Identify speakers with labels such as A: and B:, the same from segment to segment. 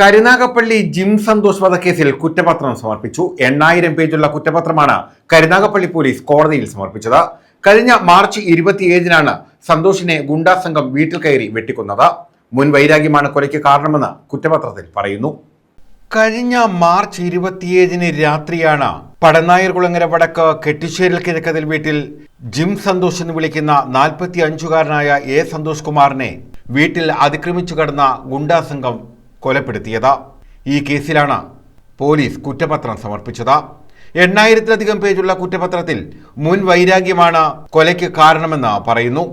A: Karunagappally gym Santhosh വധക്കേസിൽ കുറ്റപത്രം സമർപ്പിച്ചു. എണ്ണായിരം പേജുള്ള കുറ്റപത്രമാണ് കരുനാഗപ്പള്ളി പോലീസ് കോടതിയിൽ സമർപ്പിച്ചത്. കഴിഞ്ഞ മാർച്ച് ഇരുപത്തിയേഴിനാണ് സന്തോഷിനെ ഗുണ്ടാ സംഘം വീട്ടിൽ കയറി വെട്ടിക്കൊന്നത്. മുൻ വൈരാഗ്യമാണ് കൊലയ്ക്ക് കാരണമെന്ന് കുറ്റപത്രത്തിൽ പറയുന്നു. കഴിഞ്ഞ മാർച്ച് ഇരുപത്തിയേഴിന് രാത്രിയാണ് പടനായർ കുളങ്ങര വടക്ക് കെട്ടിശ്ശേരിൽ കിഴക്കതിൽ വീട്ടിൽ ജിം സന്തോഷ് എന്ന് വിളിക്കുന്ന നാൽപ്പത്തി അഞ്ചുകാരനായ എ സന്തോഷ് കുമാറിനെ വീട്ടിൽ അതിക്രമിച്ചു കടന്ന ഗുണ്ടാ സംഘം കൊലപ്പെടുത്തിയത്. ഈ കേസിലാണ് പോലീസ് കുറ്റപത്രം സമർപ്പിച്ചത്. എണ്ണായിരത്തിലധികം പേജുള്ള കുറ്റപത്രത്തിൽ മുൻ വൈരാഗ്യമാണ് കൊലയ്ക്ക് കാരണമെന്ന് പറയുന്നു.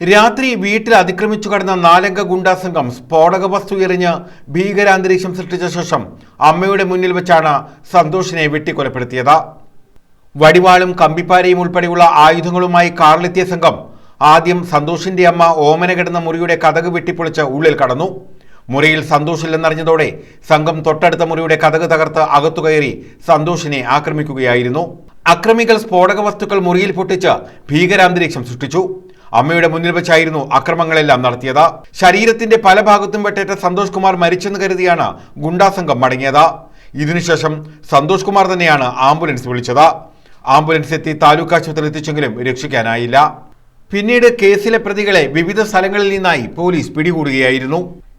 A: രാത്രി വീട്ടിൽ അതിക്രമിച്ചു കടന്ന നാലംഗ ഗുണ്ടാ സംഘം സ്ഫോടക വസ്തു എറിഞ്ഞ് ഭീകരാന്തരീക്ഷം സൃഷ്ടിച്ച ശേഷം അമ്മയുടെ മുന്നിൽ വെച്ചാണ് സന്തോഷിനെ വെട്ടിക്കൊലപ്പെടുത്തിയത്. വടിവാളും കമ്പിപ്പാരയും ഉൾപ്പെടെയുള്ള ആയുധങ്ങളുമായി കാറിലെത്തിയ സംഘം ആദ്യം സന്തോഷിന്റെ അമ്മ ഓമന കിടന്ന മുറിയുടെ കഥക് വെട്ടിപ്പൊളിച്ച് ഉള്ളിൽ കടന്നു. മുറിയിൽ സന്തോഷില്ലെന്നറിഞ്ഞതോടെ സംഘം തൊട്ടടുത്ത മുറിയുടെ കഥക് തകർത്ത് അകത്തു കയറി സന്തോഷിനെ ആക്രമിക്കുകയായിരുന്നു. അക്രമികൾ സ്ഫോടക വസ്തുക്കൾ മുറിയിൽ പൊട്ടിച്ച് ഭീകരാന്തരീക്ഷം സൃഷ്ടിച്ചു. അമ്മയുടെ മുന്നിൽ വെച്ചായിരുന്നു അക്രമങ്ങളെല്ലാം നടത്തിയത്. ശരീരത്തിന്റെ പല ഭാഗത്തും വെട്ടേറ്റ സന്തോഷ് കുമാർ മരിച്ചെന്ന് കരുതിയാണ് ഗുണ്ടാ സംഘം മടങ്ങിയത്. ഇതിനുശേഷം സന്തോഷ് കുമാർ തന്നെയാണ് ആംബുലൻസ് വിളിച്ചത്. ആംബുലൻസ് എത്തി താലൂക്ക് ആശുപത്രിയിൽ എത്തിച്ചെങ്കിലും രക്ഷിക്കാനായില്ല. പിന്നീട് കേസിലെ പ്രതികളെ വിവിധ സ്ഥലങ്ങളിൽ നിന്നായി പോലീസ് പിടികൂടുകയായിരുന്നു.